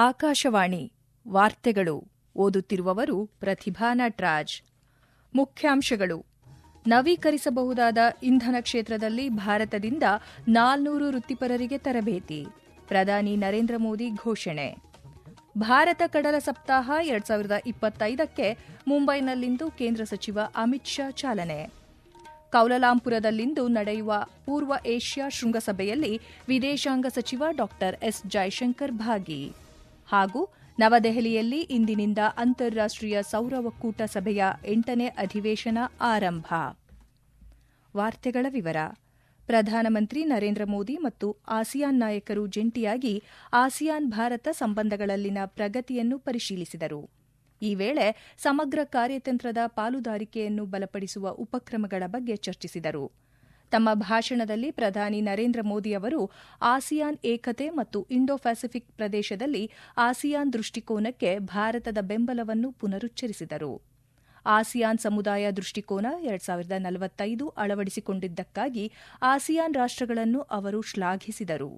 ಆಕಾಶವಾಣಿ ವಾರ್ತೆಗಳು ಓದುತ್ತಿರುವವರು ಪ್ರತಿಭಾ ನಟರಾಜ್. ಮುಖ್ಯಾಂಶಗಳು. ನವೀಕರಿಸಬಹುದಾದ ಇಂಧನ ಕ್ಷೇತ್ರದಲ್ಲಿ ಭಾರತದಿಂದ ನಾಲ್ನೂರು ವೃತ್ತಿಪರರಿಗೆ ತರಬೇತಿ. ಪ್ರಧಾನಿ ನರೇಂದ್ರ ಮೋದಿ ಘೋಷಣೆ. ಭಾರತ ಕಡಲ ಸಪ್ತಾಹ ಎರಡ್ ಸಾವಿರದ ಇಪ್ಪತ್ತೈದಕ್ಕೆ ಮುಂಬೈನಲ್ಲಿಂದು ಕೇಂದ್ರ ಸಚಿವ ಅಮಿತ್ ಶಾ ಚಾಲನೆ. ಕೌಲಲಾಂಪುರದಲ್ಲಿಂದು ನಡೆಯುವ ಪೂರ್ವ ಏಷ್ಯಾ ಶೃಂಗಸಭೆಯಲ್ಲಿ ವಿದೇಶಾಂಗ ಸಚಿವ ಡಾ ಎಸ್ ಜೈಶಂಕರ್ ಭಾಗಿ. ಹಾಗೂ ನವದೆಹಲಿಯಲ್ಲಿ ಇಂದಿನಿಂದ ಅಂತಾರಾಷ್ಟೀಯ ಸೌರ ಒಕ್ಕೂಟ ಸಭೆಯ ಎಂಟನೇ ಅಧಿವೇಶನ ಆರಂಭ. ವಾರ್ತೆಗಳ ವಿವರ. ಪ್ರಧಾನಮಂತ್ರಿ ನರೇಂದ್ರ ಮೋದಿ ಮತ್ತು ಆಸಿಯಾನ್ ನಾಯಕರು ಜಂಟಿಯಾಗಿ ಆಸಿಯಾನ್ ಭಾರತ ಸಂಬಂಧಗಳಲ್ಲಿನ ಪ್ರಗತಿಯನ್ನು ಪರಿಶೀಲಿಸಿದರು. ಈ ವೇಳೆ ಸಮಗ್ರ ಕಾರ್ಯತಂತ್ರದ ಪಾಲುದಾರಿಕೆಯನ್ನು ಬಲಪಡಿಸುವ ಉಪಕ್ರಮಗಳ ಬಗ್ಗೆ ಚರ್ಚಿಸಿದರು. ತಮ್ಮ ಭಾಷಣದಲ್ಲಿ ಪ್ರಧಾನಿ ನರೇಂದ್ರ ಮೋದಿ ಅವರು ಆಸಿಯಾನ್ ಏಕತೆ ಮತ್ತು ಇಂಡೋ ಪೆಸಿಫಿಕ್ ಪ್ರದೇಶದಲ್ಲಿ ಆಸಿಯಾನ್ ದೃಷ್ಟಿಕೋನಕ್ಕೆ ಭಾರತದ ಬೆಂಬಲವನ್ನು ಪುನರುಚ್ಚರಿಸಿದರು. ಆಸಿಯಾನ್ ಸಮುದಾಯ ದೃಷ್ಟಿಕೋನ ಎರಡ್ ಸಾವಿರದ ನಲವತ್ತೈದು ಅಳವಡಿಸಿಕೊಂಡಿದ್ದಕ್ಕಾಗಿ ಆಸಿಯಾನ್ ರಾಷ್ಟಗಳನ್ನು ಅವರು ಶ್ಲಾಘಿಸಿದರು.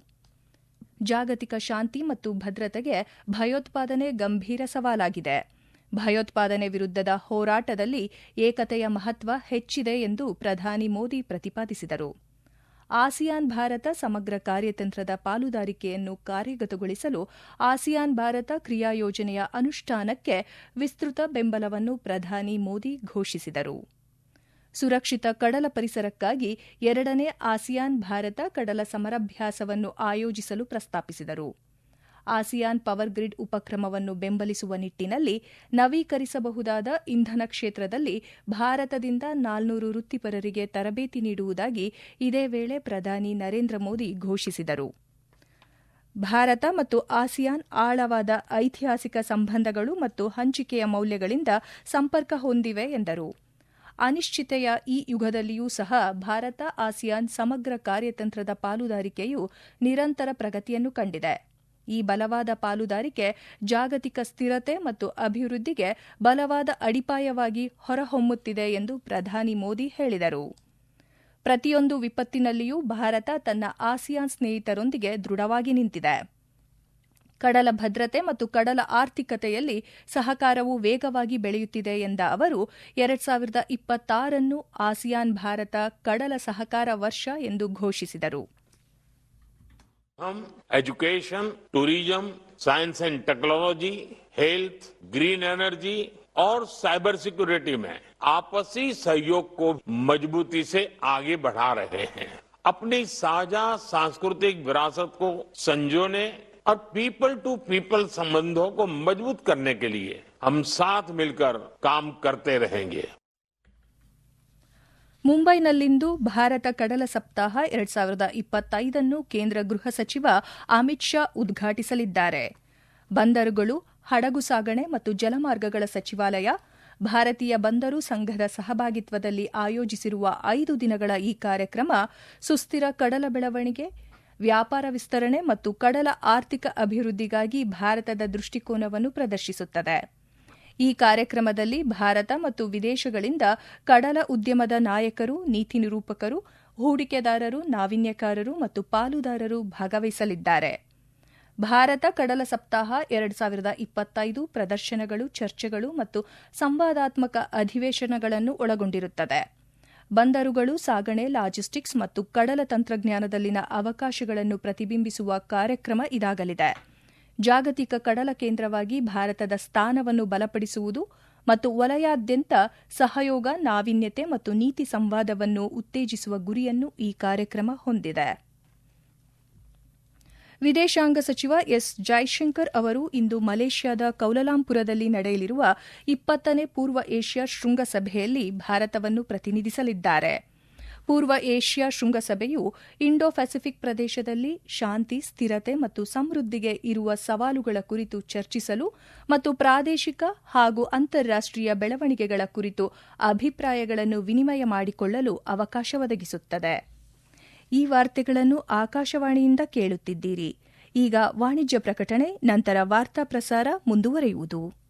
ಜಾಗತಿಕ ಶಾಂತಿ ಮತ್ತು ಭದ್ರತೆಗೆ ಭಯೋತ್ಪಾದನೆ ಗಂಭೀರ ಸವಾಲಾಗಿದೆ. ಭಯೋತ್ಪಾದನೆ ವಿರುದ್ಧದ ಹೋರಾಟದಲ್ಲಿ ಏಕತೆಯ ಮಹತ್ವ ಹೆಚ್ಚಿದೆ ಎಂದು ಪ್ರಧಾನಿ ಮೋದಿ ಪ್ರತಿಪಾದಿಸಿದರು. ಆಸಿಯಾನ್ ಭಾರತ ಸಮಗ್ರ ಕಾರ್ಯತಂತ್ರದ ಪಾಲುದಾರಿಕೆಯನ್ನು ಕಾರ್ಯಗತಗೊಳಿಸಲು ಆಸಿಯಾನ್ ಭಾರತ ಕ್ರಿಯಾ ಯೋಜನೆಯ ಅನುಷ್ಠಾನಕ್ಕೆ ವಿಸ್ತೃತ ಬೆಂಬಲವನ್ನು ಪ್ರಧಾನಿ ಮೋದಿ ಘೋಷಿಸಿದರು. ಸುರಕ್ಷಿತ ಕಡಲ ಪರಿಸರಕ್ಕಾಗಿ ಎರಡನೇ ಆಸಿಯಾನ್ ಭಾರತ ಕಡಲ ಸಮರಭ್ಯಾಸವನ್ನು ಆಯೋಜಿಸಲು ಪ್ರಸ್ತಾಪಿಸಿದರು. ಆಸಿಯಾನ್ ಪವರ್ ಗ್ರಿಡ್ ಉಪಕ್ರಮವನ್ನು ಬೆಂಬಲಿಸುವ ನಿಟ್ಟಿನಲ್ಲಿ ನವೀಕರಿಸಬಹುದಾದ ಇಂಧನ ಕ್ಷೇತ್ರದಲ್ಲಿ ಭಾರತದಿಂದ ನಾಲ್ನೂರು ವೃತ್ತಿಪರರಿಗೆ ತರಬೇತಿ ನೀಡುವುದಾಗಿ ಇದೇ ವೇಳೆ ಪ್ರಧಾನಿ ನರೇಂದ್ರ ಮೋದಿ ಘೋಷಿಸಿದರು. ಭಾರತ ಮತ್ತು ಆಸಿಯಾನ್ ಆಳವಾದ ಐತಿಹಾಸಿಕ ಸಂಬಂಧಗಳು ಮತ್ತು ಹಂಚಿಕೆಯ ಮೌಲ್ಯಗಳಿಂದ ಸಂಪರ್ಕ ಹೊಂದಿವೆ ಎಂದರು. ಅನಿಶ್ಚಿತೆಯ ಈ ಯುಗದಲ್ಲಿಯೂ ಸಹ ಭಾರತ, ಆಸಿಯಾನ್ ಸಮಗ್ರ ಕಾರ್ಯತಂತ್ರದ ಪಾಲುದಾರಿಕೆಯು ನಿರಂತರ ಪ್ರಗತಿಯನ್ನು ಕಂಡಿದೆ. ಈ ಬಲವಾದ ಪಾಲುದಾರಿಕೆ ಜಾಗತಿಕ ಸ್ಥಿರತೆ ಮತ್ತು ಅಭಿವೃದ್ಧಿಗೆ ಬಲವಾದ ಅಡಿಪಾಯವಾಗಿ ಹೊರಹೊಮ್ಮುತ್ತಿದೆ ಎಂದು ಪ್ರಧಾನಿ ಮೋದಿ ಹೇಳಿದರು. ಪ್ರತಿಯೊಂದು ವಿಪತ್ತಿನಲ್ಲಿಯೂ ಭಾರತ ತನ್ನ ಆಸಿಯಾನ್ ಸ್ನೇಹಿತರೊಂದಿಗೆ ದೃಢವಾಗಿ ನಿಂತಿದೆ. ಕಡಲ ಭದ್ರತೆ ಮತ್ತು ಕಡಲ ಆರ್ಥಿಕತೆಯಲ್ಲಿ ಸಹಕಾರವು ವೇಗವಾಗಿ ಬೆಳೆಯುತ್ತಿದೆ ಎಂದ ಅವರು, ಎರಡ್ ಸಾವಿರದ ಇಪ್ಪತ್ತಾರನ್ನು ಆಸಿಯಾನ್ ಭಾರತ ಕಡಲ ಸಹಕಾರ ವರ್ಷ ಎಂದು ಘೋಷಿಸಿದರು. हम education, tourism, science and technology, health, green energy और साइबर सिक्योरिटी में आपसी सहयोग को मजबूती से आगे बढ़ा रहे हैं। अपनी साझा सांस्कृतिक विरासत को संजोने और पीपल टू पीपल संबंधों को मज़बूत करने के लिए हम साथ मिलकर काम करते रहेंगे। ಮುಂಬೈನಲ್ಲಿಂದು ಭಾರತ ಕಡಲ ಸಪ್ತಾಹ ಎರಡ್ ಸಾವಿರದ ಇಪ್ಪತ್ತೈದನ್ನು ಕೇಂದ್ರ ಗೃಹ ಸಚಿವ ಅಮಿತ್ ಶಾ ಉದ್ಘಾಟಿಸಲಿದ್ದಾರೆ. ಬಂದರುಗಳು ಹಡಗು ಸಾಗಣೆ ಮತ್ತು ಜಲಮಾರ್ಗಗಳ ಸಚಿವಾಲಯ, ಭಾರತೀಯ ಬಂದರು ಸಂಘದ ಸಹಭಾಗಿತ್ವದಲ್ಲಿ ಆಯೋಜಿಸಿರುವ ಐದು ದಿನಗಳ ಈ ಕಾರ್ಯಕ್ರಮ ಸುಸ್ಥಿರ ಕಡಲ ಬೆಳವಣಿಗೆ, ವ್ಯಾಪಾರ ವಿಸ್ತರಣೆ ಮತ್ತು ಕಡಲ ಆರ್ಥಿಕ ಅಭಿವೃದ್ಧಿಗಾಗಿ ಭಾರತದ ದೃಷ್ಟಿಕೋನವನ್ನು ಪ್ರದರ್ಶಿಸುತ್ತದೆ. ಈ ಕಾರ್ಯಕ್ರಮದಲ್ಲಿ ಭಾರತ ಮತ್ತು ವಿದೇಶಗಳಿಂದ ಕಡಲ ಉದ್ಯಮದ ನಾಯಕರು, ನೀತಿ ನಿರೂಪಕರು, ಹೂಡಿಕೆದಾರರು, ನಾವೀನ್ಯಕಾರರು ಮತ್ತು ಪಾಲುದಾರರು ಭಾಗವಹಿಸಲಿದ್ದಾರೆ. ಭಾರತ ಕಡಲ ಸಪ್ತಾಹ ಎರಡ್ ಸಾವಿರದ ಇಪ್ಪತ್ತೈದು ಪ್ರದರ್ಶನಗಳು, ಚರ್ಚೆಗಳು ಮತ್ತು ಸಂವಾದಾತ್ಮಕ ಅಧಿವೇಶನಗಳನ್ನು ಒಳಗೊಂಡಿರುತ್ತದೆ. ಬಂದರುಗಳು ಸಾಗಣೆ, ಲಾಜಿಸ್ಟಿಕ್ಸ್ ಮತ್ತು ಕಡಲ ತಂತ್ರಜ್ಞಾನದಲ್ಲಿನ ಅವಕಾಶಗಳನ್ನು ಪ್ರತಿಬಿಂಬಿಸುವ ಕಾರ್ಯಕ್ರಮ ಇದಾಗಲಿದೆ. ಜಾಗತಿಕ ಕಡಲ ಕೇಂದ್ರವಾಗಿ ಭಾರತದ ಸ್ಥಾನವನ್ನು ಬಲಪಡಿಸುವುದು ಮತ್ತು ವಲಯಾದ್ಯಂತ ಸಹಯೋಗ, ನಾವೀನ್ಯತೆ ಮತ್ತು ನೀತಿ ಸಂವಾದವನ್ನು ಉತ್ತೇಜಿಸುವ ಗುರಿಯನ್ನು ಈ ಕಾರ್ಯಕ್ರಮ ಹೊಂದಿದೆ. ವಿದೇಶಾಂಗ ಸಚಿವ ಎಸ್. ಜೈಶಂಕರ್ ಅವರು ಇಂದು ಮಲೇಷ್ಯಾದ ಕೌಲಲಾಂಪುರದಲ್ಲಿ ನಡೆಯಲಿರುವ ಇಪ್ಪತ್ತನೇ ಪೂರ್ವ ಏಷ್ಯಾ ಶೃಂಗಸಭೆಯಲ್ಲಿ ಭಾರತವನ್ನು ಪ್ರತಿನಿಧಿಸಲಿದ್ದಾರೆ. ಪೂರ್ವ ಏಷ್ಯಾ ಶೃಂಗಸಭೆಯು ಇಂಡೋ ಪೆಸಿಫಿಕ್ ಪ್ರದೇಶದಲ್ಲಿ ಶಾಂತಿ, ಸ್ಥಿರತೆ ಮತ್ತು ಸಮೃದ್ಧಿಗೆ ಇರುವ ಸವಾಲುಗಳ ಕುರಿತು ಚರ್ಚಿಸಲು ಮತ್ತು ಪ್ರಾದೇಶಿಕ ಹಾಗೂ ಅಂತಾರಾಷ್ಟೀಯ ಬೆಳವಣಿಗೆಗಳ ಕುರಿತು ಅಭಿಪ್ರಾಯಗಳನ್ನು ವಿನಿಮಯ ಮಾಡಿಕೊಳ್ಳಲು ಅವಕಾಶ ಒದಗಿಸುತ್ತದೆ. ಈ ವಾರ್ತೆಗಳನ್ನು ಆಕಾಶವಾಣಿಯಿಂದ ಕೇಳುತ್ತಿದ್ದೀರಿ. ಈಗ ವಾಣಿಜ್ಯ ಪ್ರಕಟಣೆ, ನಂತರ ವಾರ್ತಾ ಪ್ರಸಾರ ಮುಂದುವರೆಯುವುದು.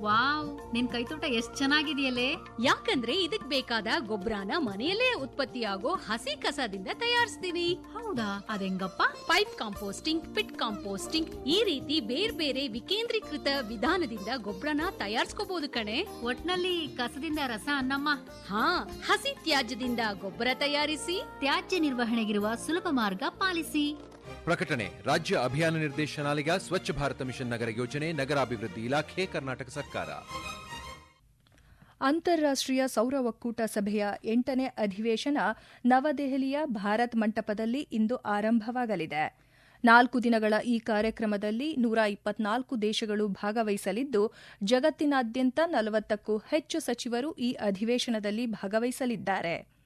ವಾವ್ ನಿನ್ ಕೈತೋಟ ಎಷ್ಟ್ ಚೆನ್ನಾಗಿದೆಯಲ್ಲೇ. ಯಾಕಂದ್ರೆ ಇದಕ್ ಬೇಕಾದ ಗೊಬ್ಬರನ ಮನೆಯಲ್ಲೇ ಉತ್ಪತ್ತಿಯಾಗೋ ಹಸಿ ಕಸದಿಂದ ತಯಾರಿಸ್ತೀನಿ. ಹೌದಾ? ಅದೆಂಗಪ್ಪ? ಪೈಪ್ ಕಾಂಪೋಸ್ಟಿಂಗ್ ಪಿಟ್ ಕಾಂಪೋಸ್ಟಿಂಗ್ ಈ ರೀತಿ ಬೇರೆ ಬೇರೆ ವಿಕೇಂದ್ರೀಕೃತ ವಿಧಾನದಿಂದ ಗೊಬ್ಬರನ ತಯಾರಿಸ್ಕೋಬಹುದು ಕಣೆ. ಒಟ್ನಲ್ಲಿ ಕಸದಿಂದ ರಸ ಅನ್ನಮ್ಮ. ಹಾ ಹಸಿ ತ್ಯಾಜ್ಯದಿಂದ ಗೊಬ್ಬರ ತಯಾರಿಸಿ. ತ್ಯಾಜ್ಯ ನಿರ್ವಹಣೆಗಿರುವ ಸುಲಭ ಮಾರ್ಗ ಪಾಲಿಸಿ. ಪ್ರಕಟಣೆ. ರಾಜ್ಯ ಅಭಿಯಾನ ನಿರ್ದೇಶನಾಲಯ ಸ್ವಚ್ಛ ಭಾರತ ಮಿಷನ್ ನಗರ ಯೋಜನೆ, ನಗರಾಭಿವೃದ್ಧಿ ಇಲಾಖೆ, ಕರ್ನಾಟಕ ಸರ್ಕಾರ. ಅಂತಾರಾಷ್ಟ್ರೀಯ ಸೌರ ಒಕ್ಕೂಟ ಸಭೆಯ ಎಂಟನೇ ಅಧಿವೇಶನ ನವದೆಹಲಿಯ ಭಾರತ್ ಮಂಟಪದಲ್ಲಿ ಇಂದು ಆರಂಭವಾಗಲಿದೆ. ನಾಲ್ಕು ದಿನಗಳ ಈ ಕಾರ್ಯಕ್ರಮದಲ್ಲಿ ನೂರ ಇಪ್ಪತ್ನಾಲ್ಕು ದೇಶಗಳು ಭಾಗವಹಿಸಲಿದ್ದು, ಜಗತ್ತಿನಾದ್ಯಂತ ನಲವತ್ತಕ್ಕೂ ಹೆಚ್ಚು ಸಚಿವರು ಈ ಅಧಿವೇಶನದಲ್ಲಿ ಭಾಗವಹಿಸಲಿದ್ದಾರೆ.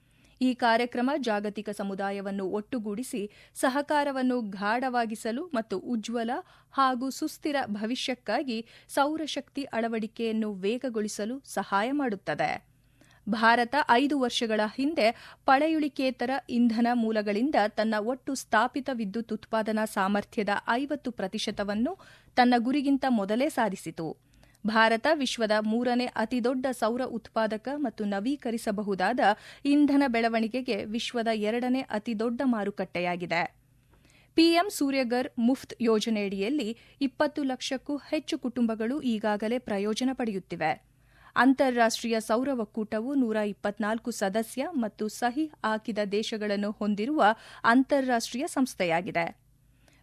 ಈ ಕಾರ್ಯಕ್ರಮ ಜಾಗತಿಕ ಸಮುದಾಯವನ್ನು ಒಟ್ಟುಗೂಡಿಸಿ ಸಹಕಾರವನ್ನು ಗಾಢವಾಗಿಸಲು ಮತ್ತು ಉಜ್ವಲ ಹಾಗೂ ಸುಸ್ಥಿರ ಭವಿಷ್ಯಕ್ಕಾಗಿ ಸೌರಶಕ್ತಿ ಅಳವಡಿಕೆಯನ್ನು ವೇಗಗೊಳಿಸಲು ಸಹಾಯ ಮಾಡುತ್ತದೆ. ಭಾರತ ಐದು ವರ್ಷಗಳ ಹಿಂದೆ ಪಳೆಯುಳಿಕೇತರ ಇಂಧನ ಮೂಲಗಳಿಂದ ತನ್ನ ಒಟ್ಟು ಸ್ಥಾಪಿತ ವಿದ್ಯುತ್ ಉತ್ಪಾದನಾ ಸಾಮರ್ಥ್ಯದ ಐವತ್ತು ಪ್ರತಿಶತವನ್ನು ತನ್ನ ಗುರಿಗಿಂತ ಮೊದಲೇ ಸಾಧಿಸಿತು. ಭಾರತ ವಿಶ್ವದ ಮೂರನೇ ಅತಿದೊಡ್ಡ ಸೌರ ಉತ್ಪಾದಕ ಮತ್ತು ನವೀಕರಿಸಬಹುದಾದ ಇಂಧನ ಬೆಳವಣಿಗೆಗೆ ವಿಶ್ವದ ಎರಡನೇ ಅತಿದೊಡ್ಡ ಮಾರುಕಟ್ಟೆಯಾಗಿದೆ. ಪಿಎಂ ಸೂರ್ಯಗರ್ ಮುಫ್ತ್ ಯೋಜನೆಯಡಿಯಲ್ಲಿ ಇಪ್ಪತ್ತು ಲಕ್ಷಕ್ಕೂ ಹೆಚ್ಚು ಕುಟುಂಬಗಳು ಈಗಾಗಲೇ ಪ್ರಯೋಜನ ಪಡೆಯುತ್ತಿವೆ. ಅಂತಾರಾಷ್ಟ್ರೀಯ ಸೌರ ಒಕ್ಕೂಟವು ನೂರ ಇಪ್ಪತ್ನಾಲ್ಕು ಸದಸ್ಯ ಮತ್ತು ಸಹಿ ಹಾಕಿದ ದೇಶಗಳನ್ನು ಹೊಂದಿರುವ ಅಂತಾರಾಷ್ಟ್ರೀಯ ಸಂಸ್ಥೆಯಾಗಿದೆ.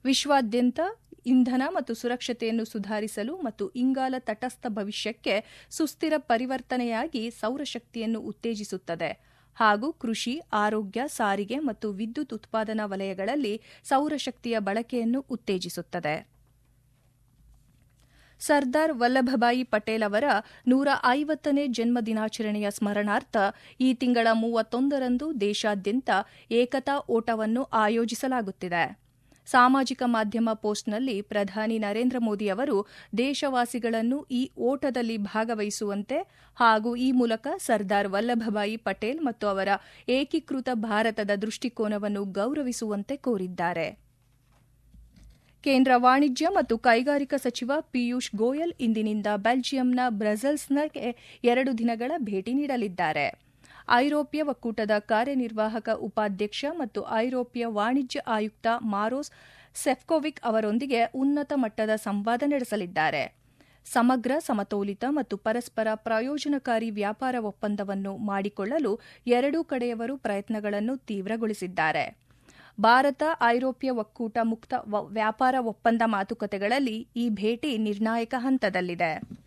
ವಿಶ್ವಾದ್ಯಂತ ಇಂಧನ ಮತ್ತು ಸುರಕ್ಷತೆಯನ್ನು ಸುಧಾರಿಸಲು ಮತ್ತು ಇಂಗಾಲ ತಟಸ್ಥ ಭವಿಷ್ಯಕ್ಕೆ ಸುಸ್ಥಿರ ಪರಿವರ್ತನೆಯಾಗಿ ಸೌರಶಕ್ತಿಯನ್ನು ಉತ್ತೇಜಿಸುತ್ತದೆ. ಹಾಗೂ ಕೃಷಿ, ಆರೋಗ್ಯ, ಸಾರಿಗೆ ಮತ್ತು ವಿದ್ಯುತ್ ಉತ್ಪಾದನಾ ವಲಯಗಳಲ್ಲಿ ಸೌರಶಕ್ತಿಯ ಬಳಕೆಯನ್ನು ಉತ್ತೇಜಿಸುತ್ತದೆ. ಸರ್ದಾರ್ ವಲ್ಲಭಭಾಯಿ ಪಟೇಲ್ ಅವರ ನೂರ ಐವತ್ತನೇ ಜನ್ಮ ದಿನಾಚರಣೆಯ ಸ್ಮರಣಾರ್ಥ ಈ ತಿಂಗಳ ಮೂವತ್ತೊಂದರಂದು ದೇಶಾದ್ಯಂತ ಏಕತಾ ಓಟವನ್ನು ಆಯೋಜಿಸಲಾಗುತ್ತಿದೆ. ಸಾಮಾಜಿಕ ಮಾಧ್ಯಮ ಪೋಸ್ಟ್ನಲ್ಲಿ ಪ್ರಧಾನಿ ನರೇಂದ್ರ ಮೋದಿ ಅವರು ದೇಶವಾಸಿಗಳನ್ನು ಈ ಓಟದಲ್ಲಿ ಭಾಗವಹಿಸುವಂತೆ ಹಾಗೂ ಈ ಮೂಲಕ ಸರ್ದಾರ್ ವಲ್ಲಭಭಾಯಿ ಪಟೇಲ್ ಮತ್ತು ಅವರ ಏಕೀಕೃತ ಭಾರತದ ದೃಷ್ಟಿಕೋನವನ್ನು ಗೌರವಿಸುವಂತೆ ಕೋರಿದ್ದಾರೆ. ಕೇಂದ್ರ ವಾಣಿಜ್ಯ ಮತ್ತು ಕೈಗಾರಿಕಾ ಸಚಿವ ಪಿಯೂಷ್ ಗೋಯಲ್ ಇಂದಿನಿಂದ ಬೆಲ್ಜಿಯಂನ ಬ್ರಸೆಲ್ಸ್ನಗೆ ಎರಡು ದಿನಗಳ ಭೇಟಿ ನೀಡಲಿದ್ದಾರೆ. ಐರೋಪ್ಯ ಒಕ್ಕೂಟದ ಕಾರ್ಯನಿರ್ವಾಹಕ ಉಪಾಧ್ಯಕ್ಷ ಮತ್ತು ಐರೋಪ್ಯ ವಾಣಿಜ್ಯ ಆಯುಕ್ತ ಮಾರೋಸ್ ಸೆಫ್ಕೋವಿಕ್ ಅವರೊಂದಿಗೆ ಉನ್ನತ ಮಟ್ಟದ ಸಂವಾದ ನಡೆಸಲಿದ್ದಾರೆ. ಸಮಗ್ರ, ಸಮತೋಲಿತ ಮತ್ತು ಪರಸ್ಪರ ಪ್ರಯೋಜನಕಾರಿ ವ್ಯಾಪಾರ ಒಪ್ಪಂದವನ್ನು ಮಾಡಿಕೊಳ್ಳಲು ಎರಡೂ ಕಡೆಯವರು ಪ್ರಯತ್ನಗಳನ್ನು ತೀವ್ರಗೊಳಿಸಿದ್ದಾರೆ. ಭಾರತ, ಐರೋಪ್ಯ ಒಕ್ಕೂಟ ಮುಕ್ತ ವ್ಯಾಪಾರ ಒಪ್ಪಂದ ಮಾತುಕತೆಗಳಲ್ಲಿ ಈ ಭೇಟಿ ನಿರ್ಣಾಯಕ ಹಂತದಲ್ಲಿದೆ.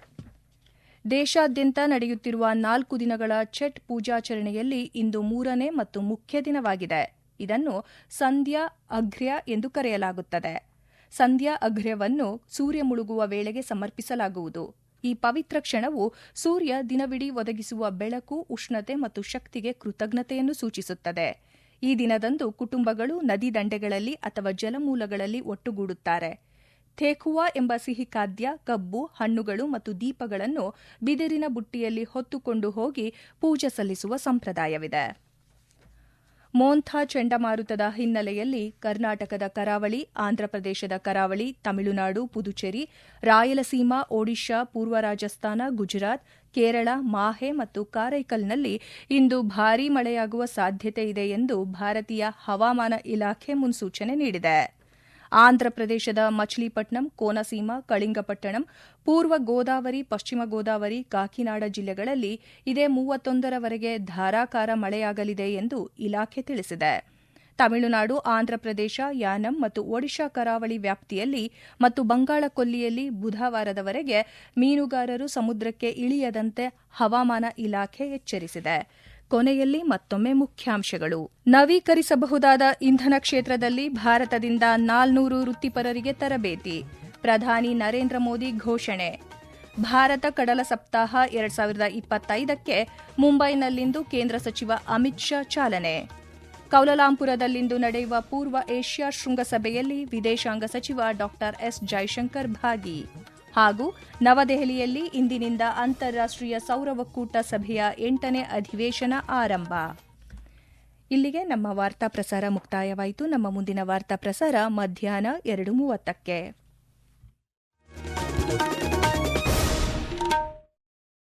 ದೇಶಾದ್ಯಂತ ನಡೆಯುತ್ತಿರುವ ನಾಲ್ಕು ದಿನಗಳ ಛಟ್ ಪೂಜಾಚರಣೆಯಲ್ಲಿ ಇಂದು ಮೂರನೇ ಮತ್ತು ಮುಖ್ಯ ದಿನವಾಗಿದೆ. ಇದನ್ನು ಸಂಧ್ಯಾ ಅಘ್ರ್ಯ ಎಂದು ಕರೆಯಲಾಗುತ್ತದೆ. ಸಂಧ್ಯಾ ಅಘ್ರ್ಯವನ್ನು ಸೂರ್ಯ ಮುಳುಗುವ ವೇಳೆಗೆ ಸಮರ್ಪಿಸಲಾಗುವುದು. ಈ ಪವಿತ್ರ ಕ್ಷಣವು ಸೂರ್ಯ ದಿನವಿಡೀ ಒದಗಿಸುವ ಬೆಳಕು, ಉಷ್ಣತೆ ಮತ್ತು ಶಕ್ತಿಗೆ ಕೃತಜ್ಞತೆಯನ್ನು ಸೂಚಿಸುತ್ತದೆ. ಈ ದಿನದಂದು ಕುಟುಂಬಗಳು ನದಿ ದಂಡೆಗಳಲ್ಲಿ ಅಥವಾ ಜಲಮೂಲಗಳಲ್ಲಿ ಒಟ್ಟುಗೂಡುತ್ತಾರೆ. ಥೇಕುವಾ ಎಂಬ ಸಿಹಿ ಖಾದ್ಯ, ಕಬ್ಬು, ಹಣ್ಣುಗಳು ಮತ್ತು ದೀಪಗಳನ್ನು ಬಿದಿರಿನ ಬುಟ್ಟಿಯಲ್ಲಿ ಹೊತ್ತುಕೊಂಡು ಹೋಗಿ ಪೂಜೆ ಸಲ್ಲಿಸುವ ಸಂಪ್ರದಾಯವಿದೆ. ಮೋಂಥಾ ಚಂಡಮಾರುತದ ಹಿನ್ನೆಲೆಯಲ್ಲಿ ಕರ್ನಾಟಕದ ಕರಾವಳಿ ಆಂಧ್ರಪ್ರದೇಶದ ಕರಾವಳಿ, ತಮಿಳುನಾಡು, ಪುದುಚೇರಿ, ರಾಯಲಸೀಮಾ, ಒಡಿಶಾ, ಪೂರ್ವ ರಾಜಸ್ಥಾನ, ಗುಜರಾತ್, ಕೇರಳ, ಮಾಹೆ ಮತ್ತು ಕಾರೈಕಲ್ನಲ್ಲಿ ಇಂದು ಭಾರೀ ಮಳೆಯಾಗುವ ಸಾಧ್ಯತೆ ಇದೆ ಎಂದು ಭಾರತೀಯ ಹವಾಮಾನ ಇಲಾಖೆ ಮುನ್ಸೂಚನೆ ನೀಡಿದೆ. ಆಂಧ್ರಪ್ರದೇಶದ ಮಚಿಲಿಪಟ್ನಂ ಕೋನಸೀಮ, ಕಳಿಂಗಪಟ್ಟಣಂ, ಪೂರ್ವ ಗೋದಾವರಿ, ಪಶ್ಚಿಮ ಗೋದಾವರಿ, ಕಾಕಿನಾಡ ಜಿಲ್ಲೆಗಳಲ್ಲಿ ಇದೇ ಮೂವತ್ತೊಂದರವರೆಗೆ ಧಾರಾಕಾರ ಮಳೆಯಾಗಲಿದೆ ಎಂದು ಇಲಾಖೆ ತಿಳಿಸಿದೆ. ತಮಿಳುನಾಡು, ಆಂಧ್ರಪ್ರದೇಶ, ಯಾನಂ ಮತ್ತು ಒಡಿಶಾ ಕರಾವಳಿ ವ್ಯಾಪ್ತಿಯಲ್ಲಿ ಮತ್ತು ಬಂಗಾಳ ಕೊಲ್ಲಿಯಲ್ಲಿ ಬುಧವಾರದವರೆಗೆ ಮೀನುಗಾರರು ಸಮುದ್ರಕ್ಕೆ ಇಳಿಯದಂತೆ ಹವಾಮಾನ ಇಲಾಖೆ ಎಚ್ಚರಿಸಿದೆ. ಕೊನೆಯಲ್ಲಿ ಮತ್ತೊಮ್ಮೆ ಮುಖ್ಯಾಂಶಗಳು. ನವೀಕರಿಸಬಹುದಾದ ಇಂಧನ ಕ್ಷೇತ್ರದಲ್ಲಿ ಭಾರತದಿಂದ ನಾಲ್ನೂರು ವೃತ್ತಿಪರರಿಗೆ ತರಬೇತಿ. ಪ್ರಧಾನಿ ನರೇಂದ್ರ ಮೋದಿ ಘೋಷಣೆ. ಭಾರತ ಕಡಲ ಸಪ್ತಾಹ ಎರಡ್ ಸಾವಿರದ ಇಪ್ಪತ್ತೈದಕ್ಕೆ ಮುಂಬೈನಲ್ಲಿಂದು ಕೇಂದ್ರ ಸಚಿವ ಅಮಿತ್ ಶಾ ಚಾಲನೆ. ಕೌಲಲಾಂಪುರದಲ್ಲಿಂದು ನಡೆಯುವ ಪೂರ್ವ ಏಷ್ಯಾ ಶೃಂಗಸಭೆಯಲ್ಲಿ ವಿದೇಶಾಂಗ ಸಚಿವ ಡಾ ಎಸ್ ಜೈಶಂಕರ್ ಭಾಗಿ. ಹಾಗೂ ನವದೆಹಲಿಯಲ್ಲಿ ಇಂದಿನಿಂದ ಅಂತಾರಾಷ್ಟ್ರೀಯ ಸೌರ ಒಕ್ಕೂಟ ಸಭೆಯ ಎಂಟನೇ ಅಧಿವೇಶನ ಆರಂಭ. ಇಲ್ಲಿಗೆ ನಮ್ಮ ವಾರ್ತಾ ಪ್ರಸಾರ ಮುಕ್ತಾಯವಾಯಿತು. ನಮ್ಮ ಮುಂದಿನ ವಾರ್ತಾ ಪ್ರಸಾರ ಮಧ್ಯಾಹ್ನ ಎರಡು ಮೂವತ್ತಕ್ಕೆ.